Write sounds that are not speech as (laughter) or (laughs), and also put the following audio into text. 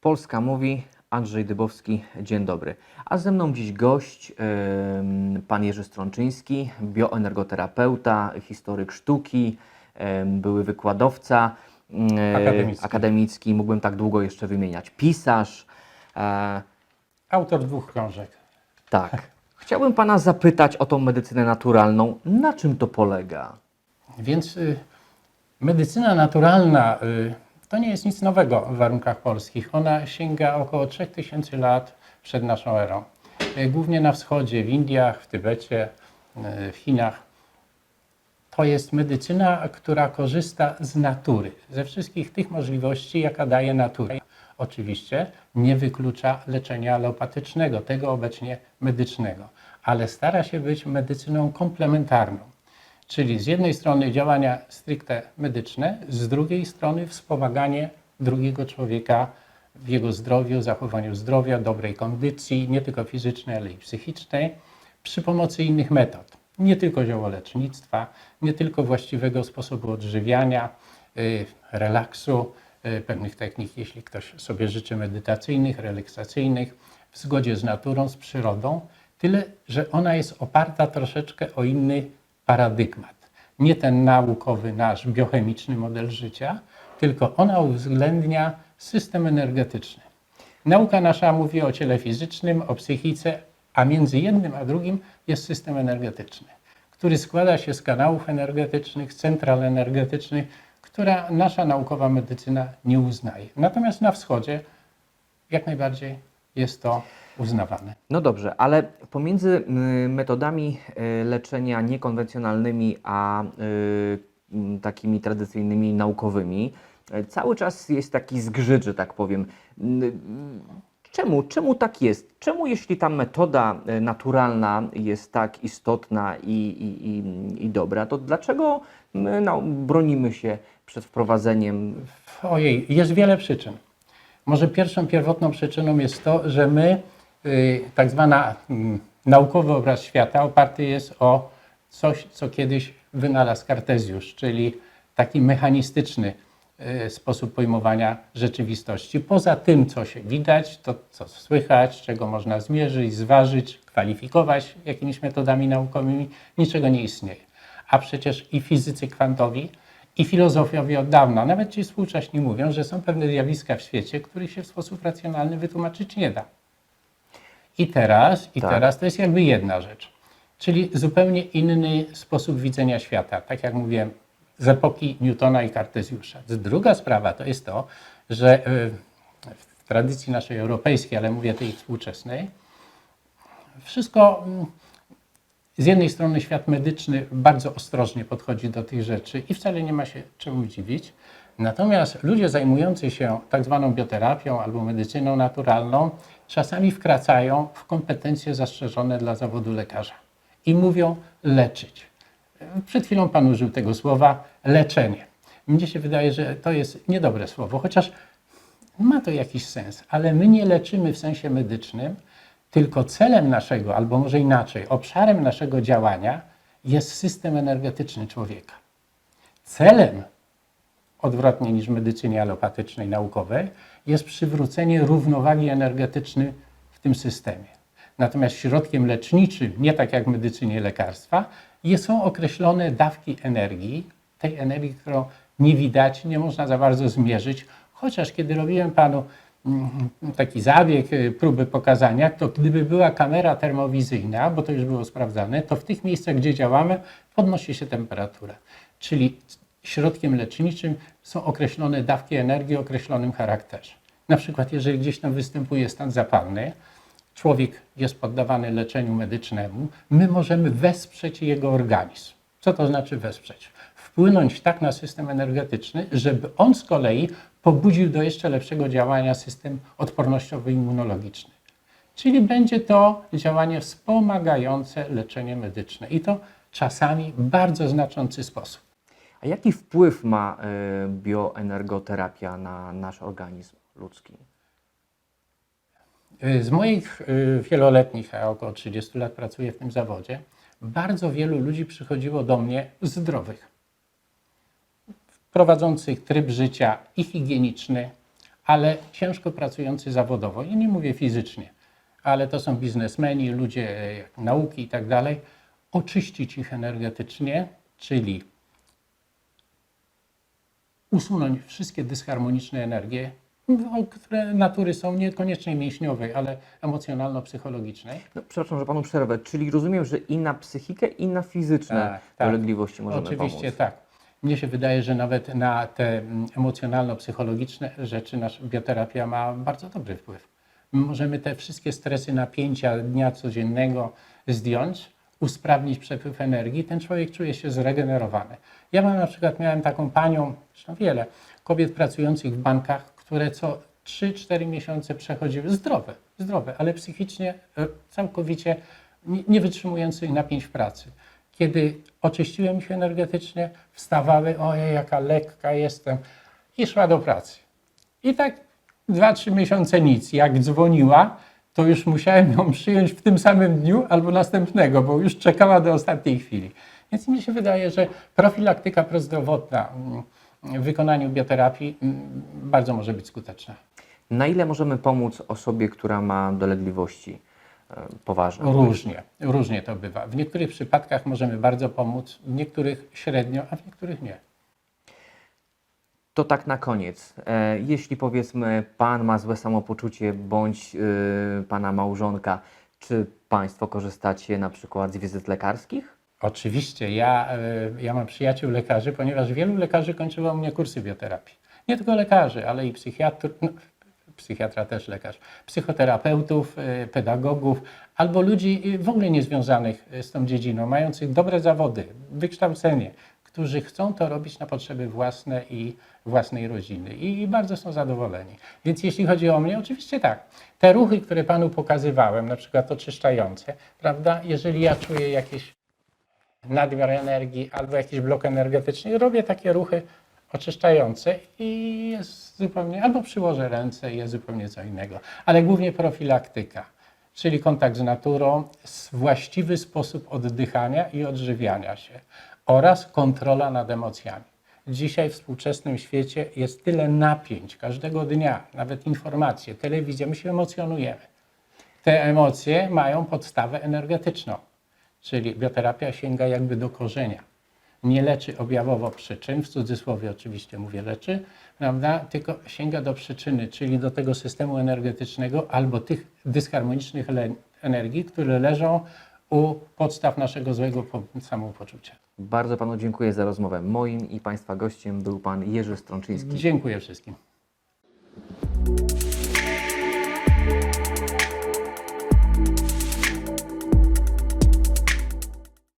Polska mówi, Andrzej Dybowski, dzień dobry. A ze mną dziś gość, pan Jerzy Strączyński, bioenergoterapeuta, historyk sztuki, były wykładowca em, Akademicki. akademicki, mógłbym tak długo jeszcze wymieniać, pisarz. E, Autor dwóch książek. tak. Chciałbym pana zapytać o tą medycynę naturalną. Na czym to polega? Więc y, medycyna naturalna y, to nie jest nic nowego w warunkach polskich. Ona sięga około 3000 lat przed naszą erą. Y, głównie na wschodzie, w Indiach, w Tybecie, y, w Chinach. To jest medycyna, która korzysta z natury, ze wszystkich tych możliwości, jaka daje natura. Oczywiście nie wyklucza leczenia alopatycznego, tego obecnie medycznego, ale stara się być medycyną komplementarną. Czyli z jednej strony działania stricte medyczne, z drugiej strony wspomaganie drugiego człowieka w jego zdrowiu, zachowaniu zdrowia, dobrej kondycji, nie tylko fizycznej, ale i psychicznej, przy pomocy innych metod. Nie tylko ziołolecznictwa, nie tylko właściwego sposobu odżywiania, y, relaksu, y, pewnych technik, jeśli ktoś sobie życzy medytacyjnych, relaksacyjnych, w zgodzie z naturą, z przyrodą, tyle, że ona jest oparta troszeczkę o inny paradygmat. Nie ten naukowy nasz biochemiczny model życia, tylko ona uwzględnia system energetyczny. Nauka nasza mówi o ciele fizycznym, o psychice, a między jednym a drugim jest system energetyczny, który składa się z kanałów energetycznych, central energetycznych, która nasza naukowa medycyna nie uznaje. Natomiast na wschodzie jak najbardziej jest to uznawane. No dobrze, ale pomiędzy y, metodami y, leczenia niekonwencjonalnymi a y, takimi tradycyjnymi naukowymi cały czas jest taki zgrzyt, że tak powiem. Czemu, czemu tak jest? Czemu jeśli ta metoda naturalna jest tak istotna i, i, i, i dobra, to dlaczego my no, bronimy się przed wprowadzeniem Ojej, jest wiele przyczyn. Może pierwszą, pierwotną przyczyną jest to, że my, y, tak zwana mm, naukowy obraz świata oparty jest o coś, co kiedyś wynalazł Kartezjusz, czyli taki mechanistyczny y, sposób pojmowania rzeczywistości. Poza tym, co się widać, to co słychać, czego można zmierzyć, zważyć, kwalifikować jakimiś metodami naukowymi, niczego nie istnieje. A przecież i fizycy kwantowi, i filozofowie od dawna, nawet ci współcześni mówią, że są pewne zjawiska w świecie, których się w sposób racjonalny wytłumaczyć nie da. I teraz, i Tak. teraz to jest jakby jedna rzecz. Czyli zupełnie inny sposób widzenia świata. Tak jak mówiłem, z epoki Newtona i Kartezjusza. Druga sprawa to jest to, że y, w tradycji naszej europejskiej, ale mówię tej współczesnej, wszystko mm, z jednej strony świat medyczny bardzo ostrożnie podchodzi do tych rzeczy i wcale nie ma się czemu dziwić. Natomiast ludzie zajmujący się tak zwaną bioterapią albo medycyną naturalną czasami wkracają w kompetencje zastrzeżone dla zawodu lekarza i mówią leczyć. Przed chwilą Pan użył tego słowa leczenie. Mnie się wydaje, że to jest niedobre słowo, chociaż ma to jakiś sens, ale my nie leczymy w sensie medycznym, tylko celem naszego, albo może inaczej, obszarem naszego działania jest system energetyczny człowieka. Celem, odwrotnie niż medycynie alopatycznej, naukowej, jest przywrócenie równowagi energetycznej w tym systemie. Natomiast środkiem leczniczym, nie tak jak w medycynie lekarstwa, są określone dawki energii, tej energii, którą nie widać, nie można za bardzo zmierzyć, chociaż kiedy robiłem panu taki zabieg, y, próby pokazania, to gdyby była kamera termowizyjna, bo to już było sprawdzane, to w tych miejscach, gdzie działamy, podnosi się temperatura. Czyli środkiem leczniczym są określone dawki energii o określonym charakterze. Na przykład, jeżeli gdzieś tam występuje stan zapalny, człowiek jest poddawany leczeniu medycznemu, my możemy wesprzeć jego organizm. Co to znaczy wesprzeć? Wpłynąć tak na system energetyczny, żeby on z kolei pobudził do jeszcze lepszego działania system odpornościowo-immunologiczny. Czyli będzie to działanie wspomagające leczenie medyczne i to czasami w bardzo znaczący sposób. A jaki wpływ ma y, bioenergoterapia na nasz organizm ludzki? Z moich y, wieloletnich, a około 30 lat pracuję w tym zawodzie, bardzo wielu ludzi przychodziło do mnie zdrowych, prowadzących tryb życia i higieniczny, ale ciężko pracujący zawodowo, i nie mówię fizycznie, ale to są biznesmeni, ludzie e, jak nauki i tak dalej, oczyścić ich energetycznie, czyli usunąć wszystkie dysharmoniczne energie, no, które natury są niekoniecznie mięśniowej, ale emocjonalno-psychologicznej. No, przepraszam, że panu przerwę. Czyli rozumiem, że i na psychikę, i na fizyczne Tak, tak. dolegliwości możemy Oczywiście pomóc. tak. Mnie się wydaje, że nawet na te mm, emocjonalno-psychologiczne rzeczy nasza bioterapia ma bardzo dobry wpływ. My Możemy te wszystkie stresy, napięcia dnia codziennego zdjąć, usprawnić przepływ energii, ten człowiek czuje się zregenerowany. Ja mam na przykład, miałem taką panią, zresztą wiele kobiet pracujących w bankach, które co 3-4 miesiące przechodziły zdrowe, zdrowe, ale psychicznie e, całkowicie nie- wytrzymujące napięć w pracy. Kiedy oczyściłem się energetycznie, wstawały, ojej, jaka lekka jestem i szła do pracy. I tak 2-3 miesiące nic. Jak dzwoniła, to już musiałem ją (laughs) przyjąć w tym samym dniu albo następnego, bo już czekała do ostatniej chwili. Więc mi się wydaje, że profilaktyka prozdrowotna w wykonaniu bioterapii mm, bardzo może być skuteczna. Na ile możemy pomóc osobie, która ma dolegliwości poważne? Różnie, różnie to bywa. W niektórych przypadkach możemy bardzo pomóc, w niektórych średnio, a w niektórych nie. To tak na koniec. E, jeśli powiedzmy pan ma złe samopoczucie bądź y, pana małżonka, czy państwo korzystacie na przykład z wizyt lekarskich? Oczywiście, ja, e, ja mam przyjaciół lekarzy, ponieważ wielu lekarzy kończyło u mnie kursy bioterapii. Nie tylko lekarzy, ale i psychiatr, no, psychiatra też lekarz, psychoterapeutów, e, pedagogów, albo ludzi e, w ogóle niezwiązanych e, z tą dziedziną, mających dobre zawody, wykształcenie, którzy chcą to robić na potrzeby własne i własnej rodziny i, i bardzo są zadowoleni. Więc jeśli chodzi o mnie, oczywiście tak. Te ruchy, które panu pokazywałem, na przykład oczyszczające, prawda, jeżeli ja czuję jakieś nadmiar energii albo jakiś blok energetyczny, robię takie ruchy oczyszczające i jest zupełnie, albo przyłożę ręce i jest zupełnie co innego, ale głównie profilaktyka, czyli kontakt z naturą, właściwy sposób oddychania i odżywiania się oraz kontrola nad emocjami. Dzisiaj w współczesnym świecie jest tyle napięć każdego dnia, nawet informacje, telewizja, my się emocjonujemy. Te emocje mają podstawę energetyczną, czyli bioterapia sięga jakby do korzenia. Nie leczy objawowo przyczyn, w cudzysłowie oczywiście mówię leczy, prawda? tylko sięga do przyczyny, czyli do tego systemu energetycznego albo tych dysharmonicznych energii, które leżą u podstaw naszego złego po- samopoczucia. Bardzo panu dziękuję za rozmowę. Moim i państwa gościem był pan Jerzy Strączyński. Dziękuję wszystkim.